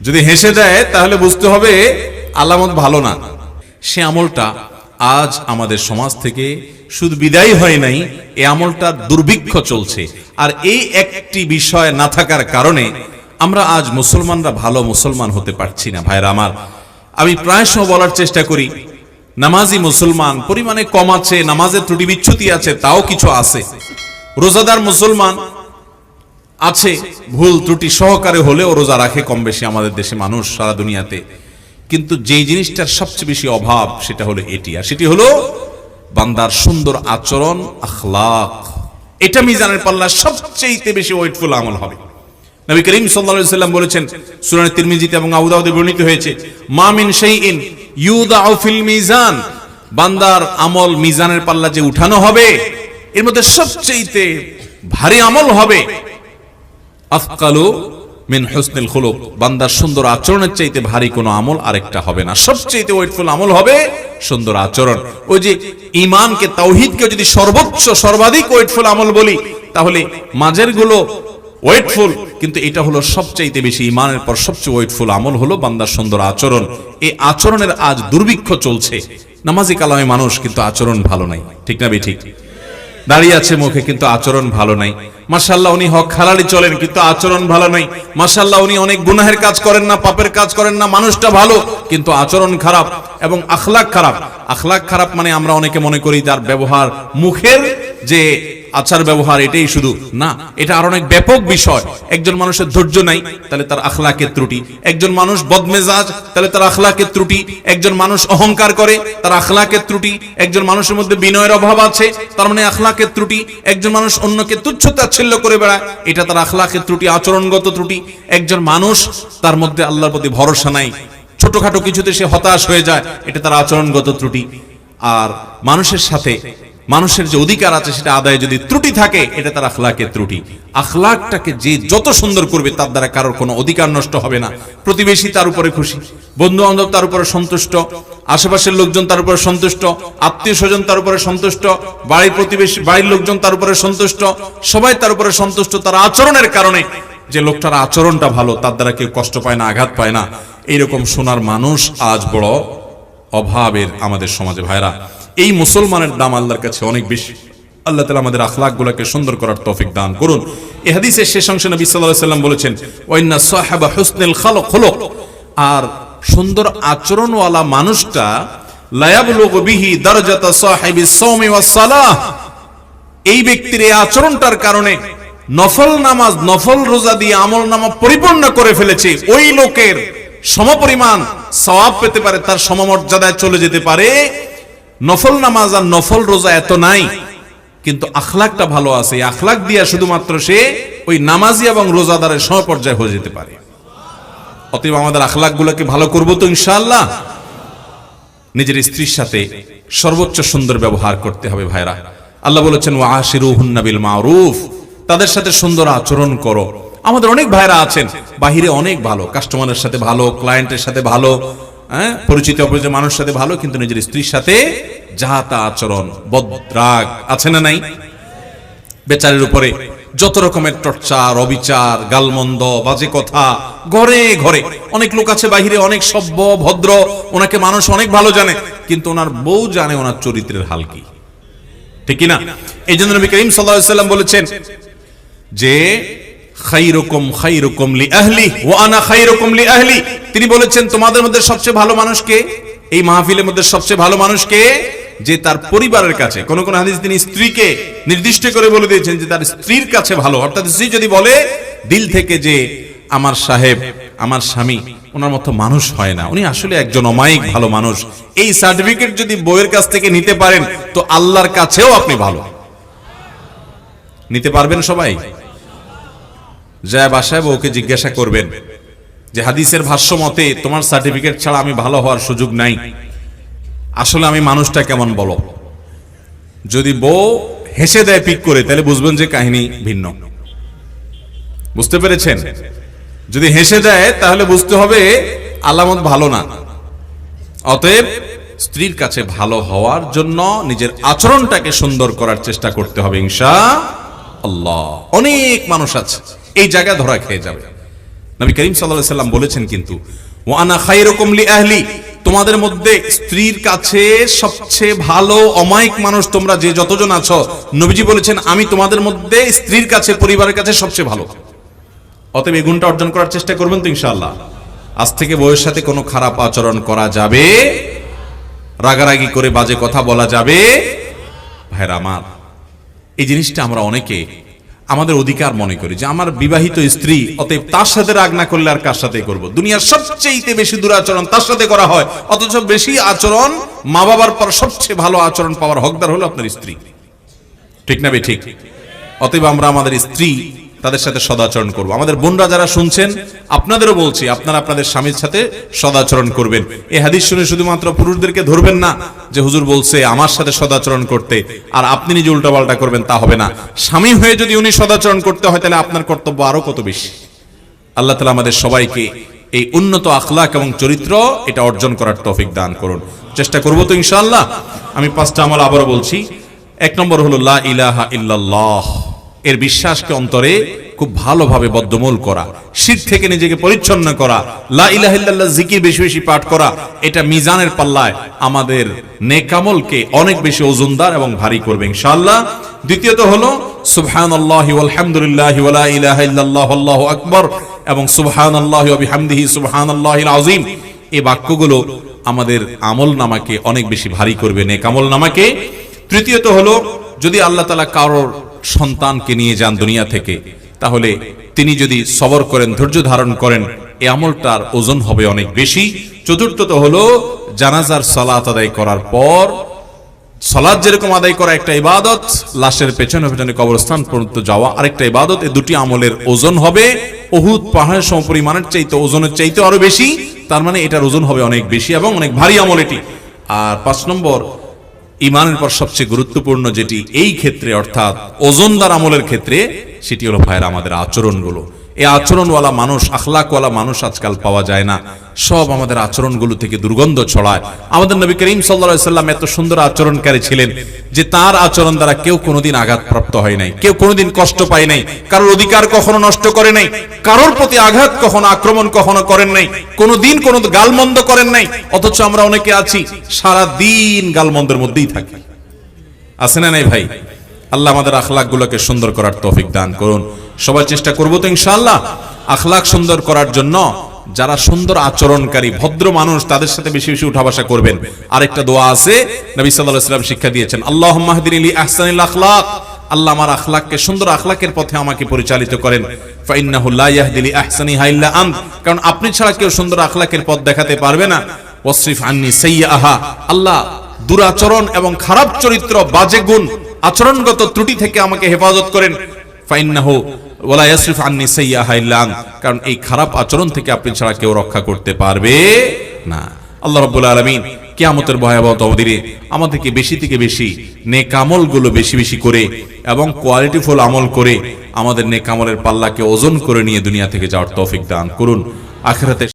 যদি হেসে দেয়, তাহলে বুঝতে হবে আলামত ভালো না। সে আমলটা আজ আমাদের সমাজ থেকে শুধু বিদায় হয় নাই এই আমলটা দুর্ভিক্ষ চলছে। আর এই একটি বিষয় না থাকার কারণে আমরা আজ মুসলমানরা ভালো মুসলমান হতে পারছি না, ভাইরা আমার। আমি প্রায় সময় বলার চেষ্টা করি, নামাজি মুসলমান, পরিমাণে কম আছে, নামাজের ত্রুটি বিচ্ছুতি আছে, তাও কিছু আছে। রোজাদার মুসলমান আছে, ভুল ত্রুটি সহকারে হলেও রোজা রাখে কম বেশি আমাদের দেশে মানুষ সারা দুনিয়াতে। কিন্তু যেই জিনিসটার সবচেয়ে বেশি অভাব সেটা হলো এটি, আর সেটি হলো বান্দার সুন্দর আচরণ, আখলাক। এটা মিজানের পাল্লা সবচেয়ে বেশি ওয়েটফুল আমল হবে। নবী করিম সাল্লাম বলেছেন, সূরা তিরমিজিতে এবং আবু দাউদে বর্ণিত হয়েছে, মা মিন শাইইন ইউদাউ ফিল মিজান। বান্দার আমল মিজানের পাল্লা যে উঠানো হবে, এর মধ্যে সবচেয়ে ভারী আমল হবে আফকালু মিন হুসনিল খুলুক। বান্দার সুন্দর আচরণের চাইতে ভারী কোনো আমল আরেকটা হবে না। সবচেয়ে ওয়েটফুল আমল হবে সুন্দর আচরণ। ওই যে ইমানকে তাওহিদকে যদি সর্বোচ্চ, সর্বাধিক ওয়েটফুল আমল বলি, তাহলে মাঝেরগুলো ওয়েটফুল, কিন্তু এটা হলো সবচাইতে বেশি ইমানের পর সবচেয়ে ওয়েটফুল আমল হলো বান্দার সুন্দর আচরণ। এই আচরণের আজ দুর্ভিক্ষ চলছে। নামাজি কালামে মানুষ কিন্তু আচরণ ভালো নাই। ঠিক না বে ঠিক? দাঁড়িয়ে আছে মুখে কিন্তু আচরণ ভালো নাই। মাসাল্লাহ উনি হক হালালি চলেন, কিন্তু আচরণ ভালো নাই। মাসাল্লাহ উনি অনেক গুনাহের কাজ করেন না, পাপের কাজ করেন না, মানুষটা ভালো, কিন্তু আচরণ খারাপ এবং আখলাক খারাপ। আখলাক খারাপ মানে আমরা অনেকে মনে করি তার ব্যবহার মুখের যে আচার ব্যবহার এটাই শুধু। না, এটা আর অনেক ব্যাপক বিষয়। একজন মানুষের ধৈর্য নাই, তাহলে তার আখলাকের ত্রুটি। একজন মানুষ বদমেজাজ, তাহলে তার আখলাকের ত্রুটি। একজন মানুষ অহংকার করে, তার আখলাকের ত্রুটি। একজন মানুষের মধ্যে বিনয়ের অভাব আছে, তার মানে আখলাকের ত্রুটি। একজন মানুষ অন্যকে তুচ্ছ তাচ্ছিল্য করে বেড়ায়, এটা তার আখলাকের ত্রুটি, আচরণগত ত্রুটি। একজন মানুষ, তার মধ্যে আল্লাহর প্রতি ভরসা নাই। ছোটখাটো কিছুতে সে হতাশ হয়ে যায়, এটা তার আচরণগত ত্রুটি। আর মানুষের সাথে মানুষের যে অধিকার আছে সেটা আদায়ে যদি ত্রুটি থাকে, এটা তার আখলাকের ত্রুটি। আখলাকটাকে যে যত সুন্দর করবে, তার দ্বারা কারোর কোনো অধিকার নষ্ট হবে না। প্রতিবেশী তার উপরে খুশি বন্ধু বান্ধব তার উপরে সন্তুষ্ট, আশেপাশের লোকজন তার উপরে সন্তুষ্ট আত্মীয় স্বজন তার উপরে সন্তুষ্ট, বাড়ির প্রতিবেশী, বাড়ির লোকজন তার উপরে সন্তুষ্ট, সবাই তার উপরে সন্তুষ্ট, তার আচরণের কারণে যে লোকটার আচরণটা ভালো, তার দ্বারা কেউ কষ্ট পায় না, আঘাত পায় না। এইরকম সোনার মানুষ আজ বড় অভাবের আমাদের সমাজে, ভাইরা। এই মুসলমানের দাম আল্লাহর কাছে অনেক বেশি। আল্লাহ তালা আমাদের আখলাক গুলাকে সুন্দর করার তৌফিক দান করুন। এ হাদিসের শেষ অংশে নবী সাল্লাম বলেছেন, ওয়াইন্না সাহাবা হুসনুল খালক খলক। আর সুন্দর আচরণওয়ালা মানুষটা এই ব্যক্তির এই আচরণটার কারণে নফল নামাজ, নফল রোজা দিয়ে আমল নামা পরিপূর্ণ করে ফেলেছে। ওই লোকের সমপরিমাণ সওয়াব পেতে পারে, তার সমমর্যাদায় চলে যেতে পারে। নফল নামাজ আর নফল রোজা এত নাই, কিন্তু আখলাকটা ভালো আছে। আখলাক দিয়া শুধুমাত্র সে ওই নামাজি এবং রোজাদারের সমপর্যায় হয়ে যেতে পারে। অতএব আমাদের আখলাক গুলোকে ভালো করব তো ইনশাআল্লাহ। নিজের স্ত্রীর সাথে সর্বোচ্চ সুন্দর ব্যবহার করতে হবে ভাইরা। আল্লাহ বলেছেন ও আশিরুহুন্না বিল মারুফ। তাদের সাথে সুন্দর আচরণ করো। আমাদের অনেক ভাইরা আছেন, বাহিরে অনেক ভালো, কাস্টমারের সাথে ভালো, ক্লায়েন্টের সাথে ভালো। হ্যাঁ? পরিচিত অপরিচিত মানুষের সাথে ভালো, কিন্তু নিজের স্ত্রীর সাথে যাহা তা আচরণ, বদ্রাগ আছে না নাই? বেচারের উপরে যত রকমের টর্চার, অবিচার, গালমন্দ, বাজে কথা, ঘরে ঘরে। অনেক লোক আছে বাহিরে, অনেক সভ্য, ভদ্র, ওনাকে মানুষ অনেক ভালো জানে, কিন্তু ওনার বউ জানে ওনার চরিত্রের হাল কি। ঠিক না? এই জন্য নবী করিম সাল্লাম বলেছেন যে খাইরুকুম খাইরুকুম লি আহলি, ওয়া আনা খাইরুকুম লি আহলি। তিনি বলেছেন, তোমাদের মধ্যে সবচেয়ে ভালো মানুষ কে? এই মাহফিলের মধ্যে সবচেয়ে ভালো মানুষ কে? যে তার পরিবারের কাছে। কোন কোন হাদিস তিনি স্ত্রীকে নির্দিষ্ট করে বলে দিয়েছেন যে তার স্ত্রীর কাছে ভালো। অর্থাৎ স্ত্রী যদি বলে, দিল থেকে যে আমার সাহেব, আমার স্বামী, ওনার মতো মানুষ হয় না। উনি আসলে একজন অমায়িক, ভালো মানুষ। এই সার্টিফিকেট যদি বইয়ের কাছ থেকে নিতে পারেন, তো আল্লাহর কাছেও আপনি ভালো। নিতে পারবেন সবাই? যায় বাসায় বউকে জিজ্ঞাসা করবেন যে, হাদিসের ভাষ্য মতে তোমার সার্টিফিকেট ছাড়া আমি ভালো হওয়ার সুযোগ নাই। আসলে আমি মানুষটা কেমন বলো? যদি বউ হেসে দেয় পিক করে, তাহলে বুঝবেন যে কাহিনী ভিন্ন। বুঝতে পেরেছেন? যদি হেসে দেয়, তাহলে বুঝতে হবে আলামত ভালো না। অতএব স্ত্রীর কাছে ভালো হওয়ার জন্য নিজের আচরণটাকে সুন্দর করার চেষ্টা করতে হবে, ইনশা আল্লাহ। অনেক মানুষ আছে এই জায়গা ধরা খেয়ে যাবে। নবী করিম সাল্লাল্লাহু সাল্লাম বলেছেন কিন্তু ওয়ানা খাইরুকুম লি আহলি তোমাদের মধ্যে স্ত্রীর কাছে সবচেয়ে ভালো, অমায়িক মানুষ তোমরা যে যতজন আছো, নবীজি বলেছেন, আমি তোমাদের মধ্যে স্ত্রীর কাছে, পরিবারের কাছে সবচেয়ে ভালো। অতএব এই গুণটা অর্জন করার চেষ্টা করবেন তো ইনশাআল্লাহ। আজ থেকে বউয়ের সাথে কোনো খারাপ আচরণ করা যাবে, রাগারাগি করে বাজে কথা বলা যাবে। ভাইরা আমার, এই জিনিসটা আমরা অনেকে আমাদের অধিকার মনে করি যে আমার বিবাহিত স্ত্রী, অতএব তার সাথে রাগ না করলে আর কার সাথে করব? দুনিয়ার সবচেয়ে বেশি দুরাচরণ তার সাথে করা হয়। অথচ বেশি আচরণ মা বাবার পর সবচেয়ে ভালো আচরণ পাওয়ার হকদার হলো আপনার স্ত্রী। ঠিক না বে ঠিক? অতএব আমরা আমাদের স্ত্রী তাদের সাথে সদাচরণ করব। আমাদের বোনরা যারা শুনছেন, আপনাদেরও বলছি, আপনারা আপনাদের স্বামীর সাথে সদাচরণ করবেন। এই হাদিস শুনে শুধুমাত্র পুরুষদেরকে ধরবেন না যে, হুজুর বলছে আমার সাথে সদাচরণ করতে, আর আপনি নিজে উল্টাপাল্টা করবেন, তা হবে না। স্বামী হয়ে যদি উনি সদাচরণ করতে হয়, তাহলে আপনার কর্তব্য আরও কত বেশি? আল্লাহ তালা আমাদের সবাইকে এই উন্নত আখলাক এবং চরিত্র এটা অর্জন করার তৌফিক দান করুন। চেষ্টা করব তো ইনশাআল্লাহ। আমি পাঁচটা আমল আবারও বলছি। এক নম্বর হলো, লা ইলাহা ইল্লাল্লাহ। এর বিশ্বাসকে অন্তরে খুব ভালোভাবে বদ্ধমূল করা শীত থেকে নিজেকে পরিচ্ছন্ন করা, লা ইলাহা ইল্লাল্লাহ জিকির বেশি বেশি পাঠ করা, এটা মিজানের পাল্লায় আমাদের নেকামলকে অনেক বেশি ওজনদার এবং ভারী করবে, ইনশাআল্লাহ। দ্বিতীয়ত হলো আল্লাহু এবং আযীম। এই বাক্যগুলো আমাদের আমল নামাকে অনেক বেশি ভারী করবে, নেক আমল নামাকে। তৃতীয়ত হলো, যদি আল্লাহ কারোর সন্তানকে নিয়ে যান দুনিয়া থেকে। তাহলে তিনি যদি সবর করেন, ধৈর্য ধারণ করেন এই আমলটার ওজন হবে অনেক বেশি। চতুর্থত হলো জানাজার সালাত আদায় করার পর সলাদ যেরকম আদায় করা একটা ইবাদত, লাশের পেছনে পেছনে কবরস্থান পর্যন্ত যাওয়া আরেকটা ইবাদত এই দুটি আমলের ওজন হবে। অহুত পাহাড়ের সম পরিমাণের চাইতে ওজনের চাইতে আরও বেশি, তার মানে এটার ওজন হবে অনেক বেশি এবং অনেক ভারী আমল এটি। আর পাঁচ নম্বর ইমানের পর সবচেয়ে গুরুত্বপূর্ণ যেটি এই ক্ষেত্রে, অর্থাৎ ওজনদার আমলের ক্ষেত্রে, সেটি হলো ভাইয়ের, আমাদের আচরণগুলো। এই আচরণওয়ালা মানুষ, আখলাকওয়ালা মানুষ আজকাল পাওয়া যায় না। সব আমাদের আচরণগুলো থেকে দুর্গন্ধ ছড়ায়। আমাদের নবী করিম সাল্লা সাল্লাম এত সুন্দর আচরণকারী ছিলেন যে তার আচরণ দ্বারা কেউ কোনোদিন আঘাতপ্রাপ্ত হয় নাই, কেউ কোনোদিন কষ্ট পায় নাই, কারোর অধিকার কখনো নষ্ট করে নাই, কারোর প্রতি আঘাত কখনো আক্রমণ কখনো করেন নাই, কোনোদিন কোনো গালমন্দ করেন নাই, অথচ আমরা অনেকে আছি সারা দিন গালমন্দের মধ্যেই থাকি। আছে না নাই ভাই? আল্লাহ আমাদের আখলাক গুলোকে সুন্দর করার তৌফিক দান করুন। সবাই চেষ্টা করব তো ইনশাআল্লাহ। আখলাক সুন্দর করার জন্য যারা সুন্দর আচরণকারী, ভদ্র মানুষ, তাদের সাথে বেশি বেশি উঠা বসা করবেন। আরেকটা দোয়া আছে, নবী আলাইহি শিক্ষা দিয়েছেন আল্লাহ মাহদিনী আহসানিল আখলাক। আল্লাহ আমার আখলাককে, সুন্দর আখলাকের পথে আমাকে পরিচালিত করেন। কারণ আপনি ছাড়া কেউ সুন্দর আখলাকের পথ দেখাতে পারবে না। ওয়াসরিফ আন্নি সাইয়্যাহা। আল্লাহ দুরাচরণ এবং খারাপ চরিত্র, বাজে গুণ, আচরণগত ত্রুটি থেকে আমাকে হেফাজত করেন। ফাইন্নাহু ওয়ালা ইয়াসরিফ আননি সাইয়্যাহা ইল্লা কারণ এই খারাপ আচরণ থেকে আপনি ছাড়া কেউ রক্ষা করতে পারবে না। আল্লাহ রাব্বুল আলামিন কিয়ামতের ভয়াবহ অবধিরে আমাদেরকে বেশি থেকে বেশি নেক আমলগুলো বেশি বেশি করে এবং কোয়ালিটিফুল আমল করে আমাদের নেক আমলের পাল্লাকে ওজন করে নিয়ে দুনিয়া থেকে যাওয়ার তৌফিক দান করুন। আখিরাতে